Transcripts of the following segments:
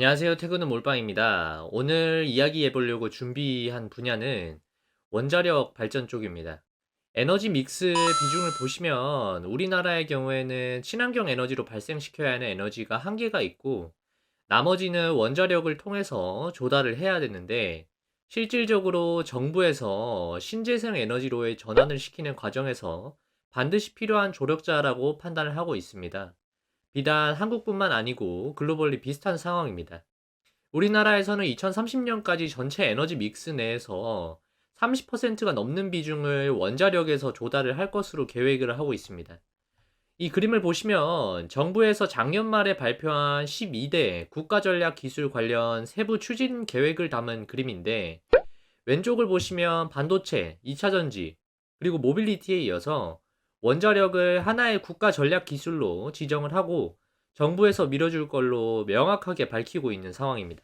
안녕하세요. 퇴근은 몰빵입니다. 오늘 이야기해 보려고 준비한 분야는 원자력 발전 쪽입니다. 에너지 믹스 비중을 보시면 우리나라의 경우에는 친환경 에너지로 발생시켜야 하는 에너지가 한계가 있고 나머지는 원자력을 통해서 조달을 해야 되는데 실질적으로 정부에서 신재생 에너지로의 전환을 시키는 과정에서 반드시 필요한 조력자라고 판단을 하고 있습니다. 비단 한국뿐만 아니고 글로벌리 비슷한 상황입니다. 우리나라에서는 2030년까지 전체 에너지 믹스 내에서 30%가 넘는 비중을 원자력에서 조달을 할 것으로 계획을 하고 있습니다. 이 그림을 보시면 정부에서 작년 말에 발표한 12대 국가전략 기술 관련 세부 추진 계획을 담은 그림인데 왼쪽을 보시면 반도체, 2차 전지, 그리고 모빌리티에 이어서 원자력을 하나의 국가 전략 기술로 지정을 하고 정부에서 밀어줄 걸로 명확하게 밝히고 있는 상황입니다.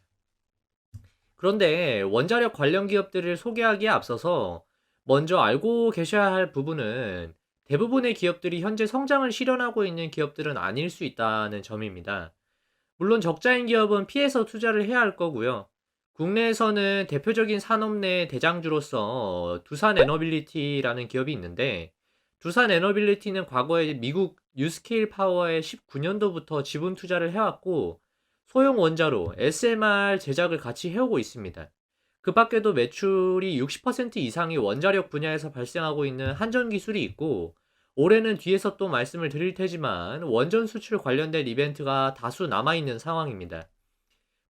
그런데 원자력 관련 기업들을 소개하기에 앞서서 먼저 알고 계셔야 할 부분은 대부분의 기업들이 현재 성장을 실현하고 있는 기업들은 아닐 수 있다는 점입니다. 물론 적자인 기업은 피해서 투자를 해야 할 거고요. 국내에서는 대표적인 산업 내 대장주로서 두산 에너빌리티라는 기업이 있는데 두산 에너빌리티는 과거에 미국 뉴스케일 파워에 19년도부터 지분 투자를 해왔고 소형 원자로 SMR 제작을 같이 해오고 있습니다. 그 밖에도 매출이 60% 이상이 원자력 분야에서 발생하고 있는 한전 기술이 있고 올해는 뒤에서 또 말씀을 드릴 테지만 원전 수출 관련된 이벤트가 다수 남아있는 상황입니다.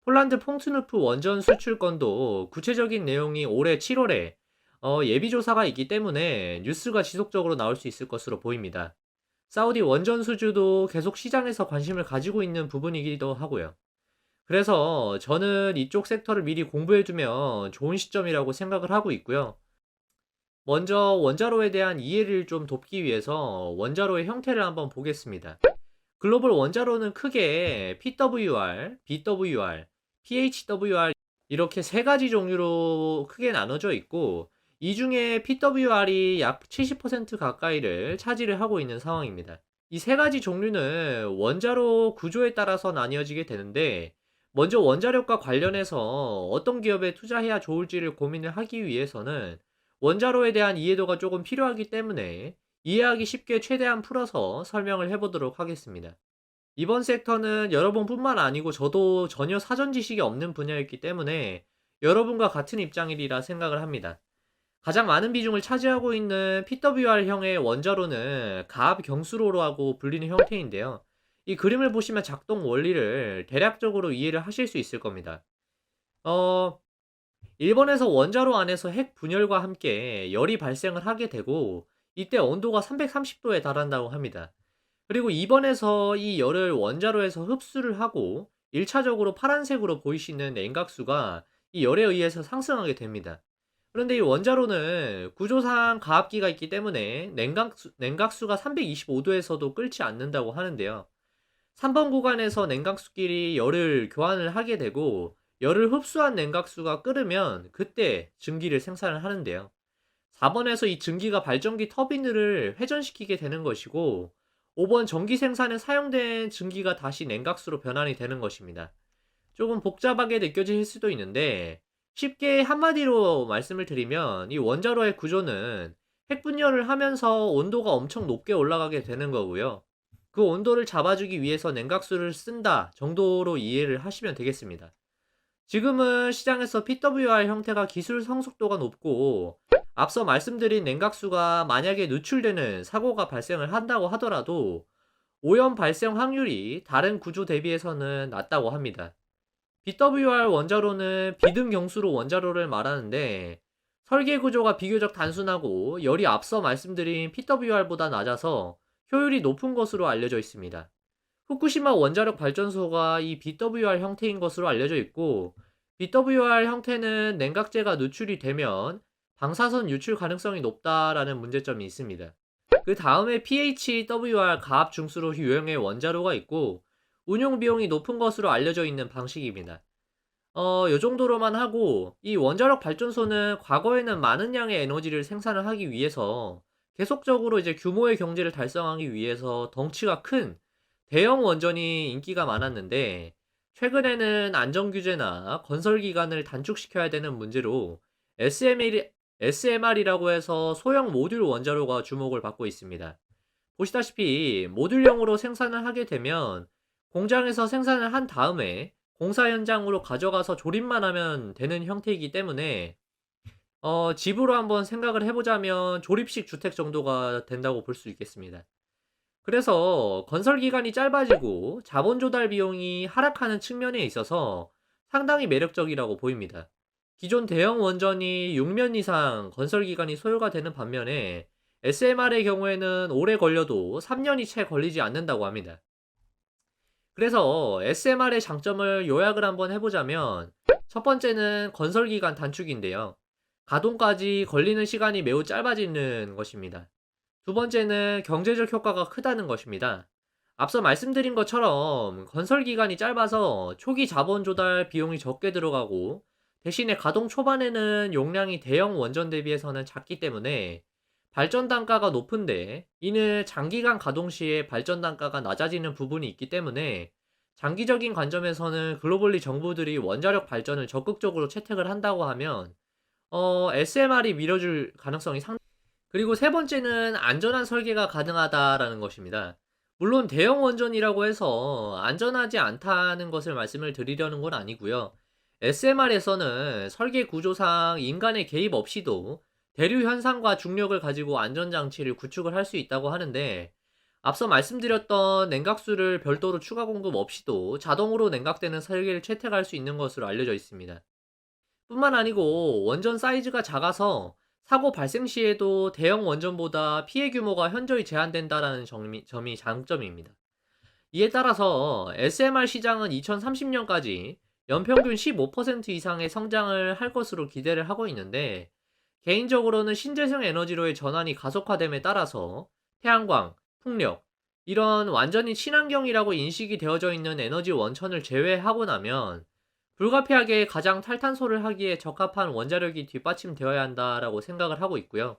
폴란드 퐁트누프 원전 수출 건도 구체적인 내용이 올해 7월에 어, 예비조사가 있기 때문에 뉴스가 지속적으로 나올 수 있을 것으로 보입니다. 사우디 원전 수주도 계속 시장에서 관심을 가지고 있는 부분이기도 하고요. 그래서 저는 이쪽 섹터를 미리 공부해두면 좋은 시점이라고 생각을 하고 있고요. 먼저 원자로에 대한 이해를 좀 돕기 위해서 원자로의 형태를 한번 보겠습니다. 글로벌 원자로는 크게 PWR, BWR, PHWR 이렇게 세 가지 종류로 크게 나눠져 있고 이 중에 PWR이 약 70% 가까이를 차지를 하고 있는 상황입니다. 이 세 가지 종류는 원자로 구조에 따라서 나뉘어지게 되는데 먼저 원자력과 관련해서 어떤 기업에 투자해야 좋을지를 고민을 하기 위해서는 원자로에 대한 이해도가 조금 필요하기 때문에 이해하기 쉽게 최대한 풀어서 설명을 해보도록 하겠습니다. 이번 섹터는 여러분뿐만 아니고 저도 전혀 사전 지식이 없는 분야였기 때문에 여러분과 같은 입장이리라 생각을 합니다. 가장 많은 비중을 차지하고 있는 PWR형의 원자로는 가압 경수로라고 불리는 형태인데요. 이 그림을 보시면 작동 원리를 대략적으로 이해를 하실 수 있을 겁니다. 어, 일본에서 원자로 안에서 핵 분열과 함께 열이 발생을 하게 되고 이때 온도가 330도에 달한다고 합니다. 그리고 이번에서 이 열을 원자로에서 흡수를 하고 1차적으로 파란색으로 보이시는 냉각수가 이 열에 의해서 상승하게 됩니다. 그런데 이 원자로는 구조상 가압기가 있기 때문에 냉각수, 냉각수가 325도에서도 끓지 않는다고 하는데요. 3번 구간에서 냉각수끼리 열을 교환을 하게 되고 열을 흡수한 냉각수가 끓으면 그때 증기를 생산을 하는데요. 4번에서 이 증기가 발전기 터빈을 회전시키게 되는 것이고 5번 전기 생산에 사용된 증기가 다시 냉각수로 변환이 되는 것입니다. 조금 복잡하게 느껴질 수도 있는데 쉽게 한마디로 말씀을 드리면 이 원자로의 구조는 핵분열을 하면서 온도가 엄청 높게 올라가게 되는 거고요. 그 온도를 잡아주기 위해서 냉각수를 쓴다 정도로 이해를 하시면 되겠습니다. 지금은 시장에서 PWR 형태가 기술 성숙도가 높고 앞서 말씀드린 냉각수가 만약에 누출되는 사고가 발생을 한다고 하더라도 오염 발생 확률이 다른 구조 대비해서는 낮다고 합니다. BWR 원자로는 비등 경수로 원자로를 말하는데 설계 구조가 비교적 단순하고 열이 앞서 말씀드린 PWR보다 낮아서 효율이 높은 것으로 알려져 있습니다. 후쿠시마 원자력 발전소가 이 BWR 형태인 것으로 알려져 있고 BWR 형태는 냉각제가 누출이 되면 방사선 유출 가능성이 높다라는 문제점이 있습니다. 그 다음에 PHWR 가압 중수로 유형의 원자로가 있고 운용 비용이 높은 것으로 알려져 있는 방식입니다. 어, 요 정도로만 하고 이 원자력 발전소는 과거에는 많은 양의 에너지를 생산을 하기 위해서 계속적으로 이제 규모의 경제를 달성하기 위해서 덩치가 큰 대형 원전이 인기가 많았는데 최근에는 안전 규제나 건설 기간을 단축시켜야 되는 문제로 SMR, SMR이라고 해서 소형 모듈 원자로가 주목을 받고 있습니다. 보시다시피 모듈형으로 생산을 하게 되면 공장에서 생산을 한 다음에 공사 현장으로 가져가서 조립만 하면 되는 형태이기 때문에 어, 집으로 한번 생각을 해보자면 조립식 주택 정도가 된다고 볼 수 있겠습니다. 그래서 건설 기간이 짧아지고 자본 조달 비용이 하락하는 측면에 있어서 상당히 매력적이라고 보입니다. 기존 대형 원전이 6년 이상 건설 기간이 소요가 되는 반면에 SMR의 경우에는 오래 걸려도 3년이 채 걸리지 않는다고 합니다. 그래서 SMR의 장점을 요약을 한번 해보자면 첫 번째는 건설 기간 단축인데요. 가동까지 걸리는 시간이 매우 짧아지는 것입니다. 두 번째는 경제적 효과가 크다는 것입니다. 앞서 말씀드린 것처럼 건설 기간이 짧아서 초기 자본 조달 비용이 적게 들어가고 대신에 가동 초반에는 용량이 대형 원전 대비해서는 작기 때문에 발전 단가가 높은데 이는 장기간 가동 시에 발전 단가가 낮아지는 부분이 있기 때문에 장기적인 관점에서는 글로벌리 정부들이 원자력 발전을 적극적으로 채택을 한다고 하면 어, SMR이 밀어줄 가능성이 상 그리고 세 번째는 안전한 설계가 가능하다라는 것입니다. 물론 대형 원전이라고 해서 안전하지 않다는 것을 말씀을 드리려는 건 아니고요. SMR에서는 설계 구조상 인간의 개입 없이도 대류 현상과 중력을 가지고 안전장치를 구축을 할 수 있다고 하는데 앞서 말씀드렸던 냉각수를 별도로 추가 공급 없이도 자동으로 냉각되는 설계를 채택할 수 있는 것으로 알려져 있습니다. 뿐만 아니고 원전 사이즈가 작아서 사고 발생 시에도 대형 원전보다 피해 규모가 현저히 제한된다라는 점이, 장점입니다. 이에 따라서 SMR 시장은 2030년까지 연평균 15% 이상의 성장을 할 것으로 기대를 하고 있는데 개인적으로는 신재생 에너지로의 전환이 가속화됨에 따라서 태양광, 풍력 이런 완전히 친환경이라고 인식이 되어져 있는 에너지 원천을 제외하고 나면 불가피하게 가장 탈탄소를 하기에 적합한 원자력이 뒷받침되어야 한다라고 생각을 하고 있고요.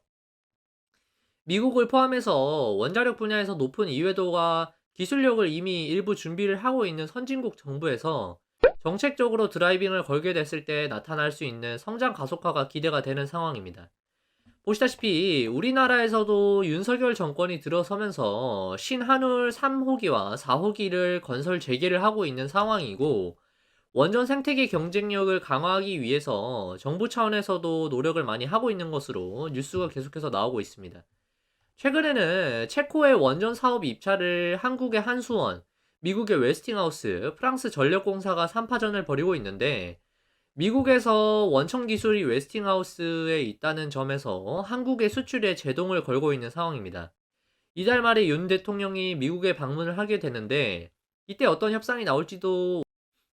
미국을 포함해서 원자력 분야에서 높은 이해도가 기술력을 이미 일부 준비를 하고 있는 선진국 정부에서 정책적으로 드라이빙을 걸게 됐을 때 나타날 수 있는 성장 가속화가 기대가 되는 상황입니다. 보시다시피 우리나라에서도 윤석열 정권이 들어서면서 신한울 3호기와 4호기를 건설 재개를 하고 있는 상황이고 원전 생태계 경쟁력을 강화하기 위해서 정부 차원에서도 노력을 많이 하고 있는 것으로 뉴스가 계속해서 나오고 있습니다. 최근에는 체코의 원전 사업 입찰을 한국의 한수원, 미국의 웨스팅하우스, 프랑스 전력공사가 3파전을 벌이고 있는데 미국에서 원천 기술이 웨스팅하우스에 있다는 점에서 한국의 수출에 제동을 걸고 있는 상황입니다. 이달 말에 윤 대통령이 미국에 방문을 하게 되는데 이때 어떤 협상이 나올지도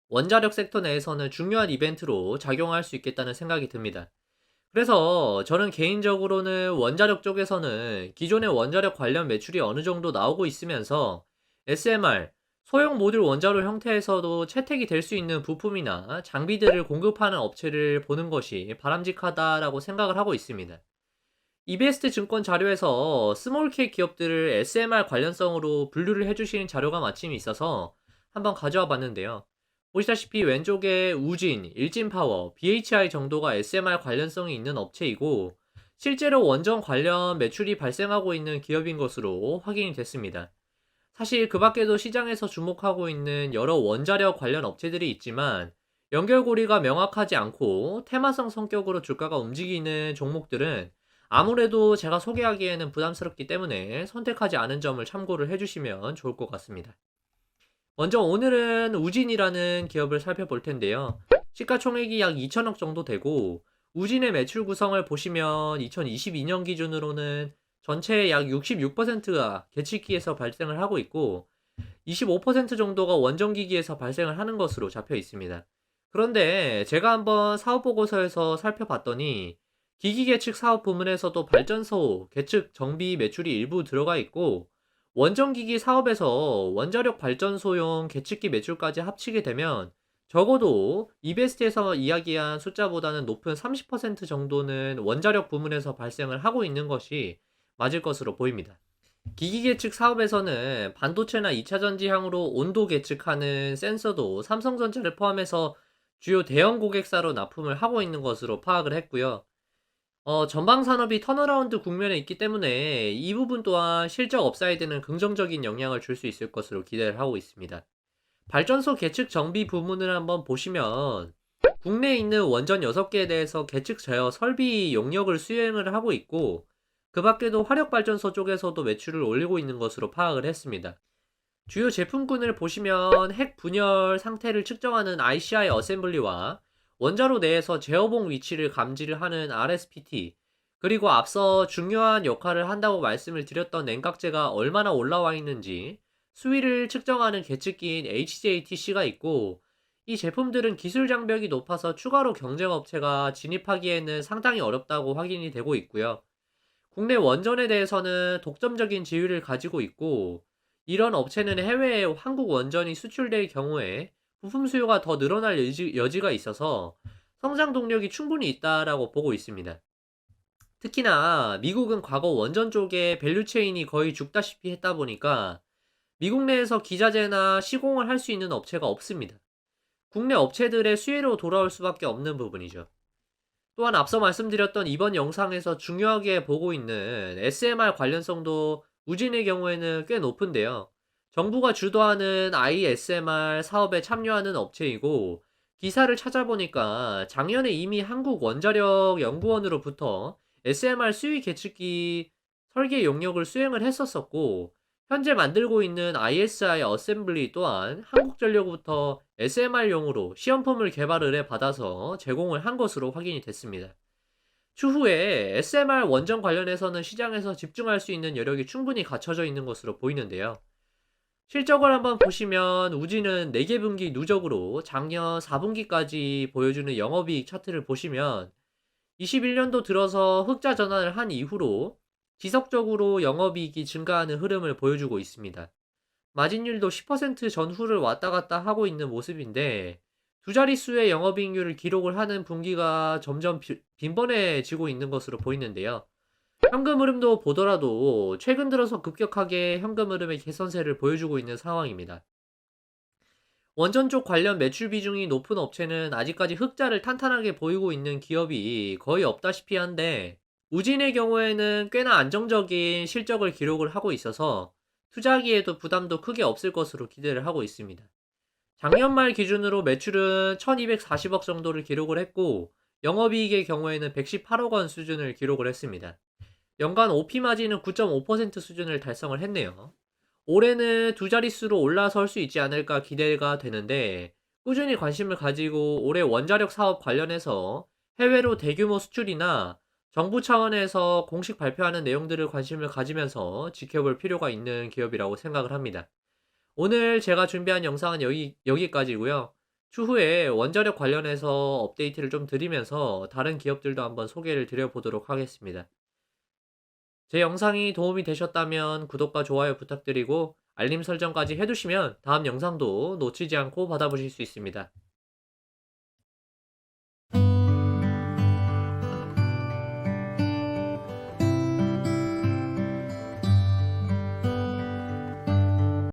원자력 섹터 내에서는 중요한 이벤트로 작용할 수 있겠다는 생각이 듭니다. 그래서 저는 개인적으로는 원자력 쪽에서는 기존의 원자력 관련 매출이 어느 정도 나오고 있으면서 SMR, 소형 모듈 원자로 형태에서도 채택이 될 수 있는 부품이나 장비들을 공급하는 업체를 보는 것이 바람직하다라고 생각을 하고 있습니다. 이베스트 증권 자료에서 스몰케 기업들을 SMR 관련성으로 분류를 해주시는 자료가 마침 있어서 한번 가져와 봤는데요. 보시다시피 왼쪽에 우진, 일진파워, BHI 정도가 SMR 관련성이 있는 업체이고 실제로 원전 관련 매출이 발생하고 있는 기업인 것으로 확인이 됐습니다. 사실 그 밖에도 시장에서 주목하고 있는 여러 원자력 관련 업체들이 있지만 연결고리가 명확하지 않고 테마성 성격으로 주가가 움직이는 종목들은 아무래도 제가 소개하기에는 부담스럽기 때문에 선택하지 않은 점을 참고를 해주시면 좋을 것 같습니다. 먼저 오늘은 우진이라는 기업을 살펴볼 텐데요. 시가총액이 약 2천억 정도 되고 우진의 매출 구성을 보시면 2022년 기준으로는 전체의 약 66%가 계측기에서 발생을 하고 있고 25% 정도가 원전기기에서 발생을 하는 것으로 잡혀 있습니다. 그런데 제가 한번 사업 보고서에서 살펴봤더니 기기 계측 사업 부문에서도 발전소 계측 정비 매출이 일부 들어가 있고 원전기기 사업에서 원자력 발전소용 계측기 매출까지 합치게 되면 적어도 이베스트에서 이야기한 숫자보다는 높은 30% 정도는 원자력 부문에서 발생을 하고 있는 것이 맞을 것으로 보입니다. 기기 계측 사업에서는 반도체나 2차 전지 향으로 온도 계측하는 센서도 삼성전자를 포함해서 주요 대형 고객사로 납품을 하고 있는 것으로 파악을 했고요. 어, 전방 산업이 턴어라운드 국면에 있기 때문에 이 부분 또한 실적 업사이드는 긍정적인 영향을 줄 수 있을 것으로 기대를 하고 있습니다. 발전소 계측 정비 부문을 한번 보시면 국내에 있는 원전 6개에 대해서 계측 제어 설비 용역을 수행을 하고 있고 그 밖에도 화력발전소 쪽에서도 매출을 올리고 있는 것으로 파악을 했습니다. 주요 제품군을 보시면 핵 분열 상태를 측정하는 ICI 어셈블리와 원자로 내에서 제어봉 위치를 감지를 하는 RSPT, 그리고 앞서 중요한 역할을 한다고 말씀을 드렸던 냉각제가 얼마나 올라와 있는지 수위를 측정하는 계측기인 HJTC가 있고 이 제품들은 기술 장벽이 높아서 추가로 경쟁 업체가 진입하기에는 상당히 어렵다고 확인이 되고 있고요. 국내 원전에 대해서는 독점적인 지위를 가지고 있고 이런 업체는 해외에 한국 원전이 수출될 경우에 부품 수요가 더 늘어날 여지, 여지 가 있어서 성장 동력이 충분히 있다라고 보고 있습니다. 특히나 미국은 과거 원전 쪽에 밸류체인이 거의 죽다시피 했다 보니까 미국 내에서 기자재나 시공을 할 수 있는 업체가 없습니다. 국내 업체들의 수혜로 돌아올 수밖에 없는 부분이죠. 또한 앞서 말씀드렸던 이번 영상에서 중요하게 보고 있는 SMR 관련성도 우진의 경우에는 꽤 높은데요. 정부가 주도하는 ISMR 사업에 참여하는 업체이고 기사를 찾아보니까 작년에 이미 한국 원자력 연구원으로부터 SMR 수위 계측기 설계 용역을 수행을 했었었고 현재 만들고 있는 ISI 어셈블리 또한 한국전력부터 SMR용으로 시험품을 개발을 해 받아서 제공을 한 것으로 확인이 됐습니다. 추후에 SMR 원전 관련해서는 시장에서 집중할 수 있는 여력이 충분히 갖춰져 있는 것으로 보이는데요. 실적을 한번 보시면 우지는 4개 분기 누적으로 작년 4분기까지 보여주는 영업이익 차트를 보시면 21년도 들어서 흑자 전환을 한 이후로 지속적으로 영업이익이 증가하는 흐름을 보여주고 있습니다. 마진율도 10% 전후를 왔다 갔다 하고 있는 모습인데 두 자릿수의 영업이익률을 기록을 하는 분기가 점점 비- 빈번해지고 있는 것으로 보이는데요. 현금 흐름도 보더라도 최근 들어서 급격하게 현금 흐름의 개선세를 보여주고 있는 상황입니다. 원전 쪽 관련 매출 비중이 높은 업체는 아직까지 흑자를 탄탄하게 보이고 있는 기업이 거의 없다시피 한데 우진의 경우에는 꽤나 안정적인 실적을 기록을 하고 있어서 투자하기에도 부담도 크게 없을 것으로 기대를 하고 있습니다. 작년 말 기준으로 매출은 1240억 정도를 기록을 했고 영업이익의 경우에는 118억 원 수준을 기록을 했습니다. 연간 OP 마진은 9.5% 수준을 달성을 했네요. 올해는 두 자릿수로 올라설 수 있지 않을까 기대가 되는데 꾸준히 관심을 가지고 올해 원자력 사업 관련해서 해외로 대규모 수출이나 정부 차원에서 공식 발표하는 내용들을 관심을 가지면서 지켜볼 필요가 있는 기업이라고 생각을 합니다. 오늘 제가 준비한 영상은 여기, 여기까지고요. 추후에 원자력 관련해서 업데이트를 좀 드리면서 다른 기업들도 한번 소개를 드려보도록 하겠습니다. 제 영상이 도움이 되셨다면 구독과 좋아요 부탁드리고 알림 설정까지 해두시면 다음 영상도 놓치지 않고 받아보실 수 있습니다.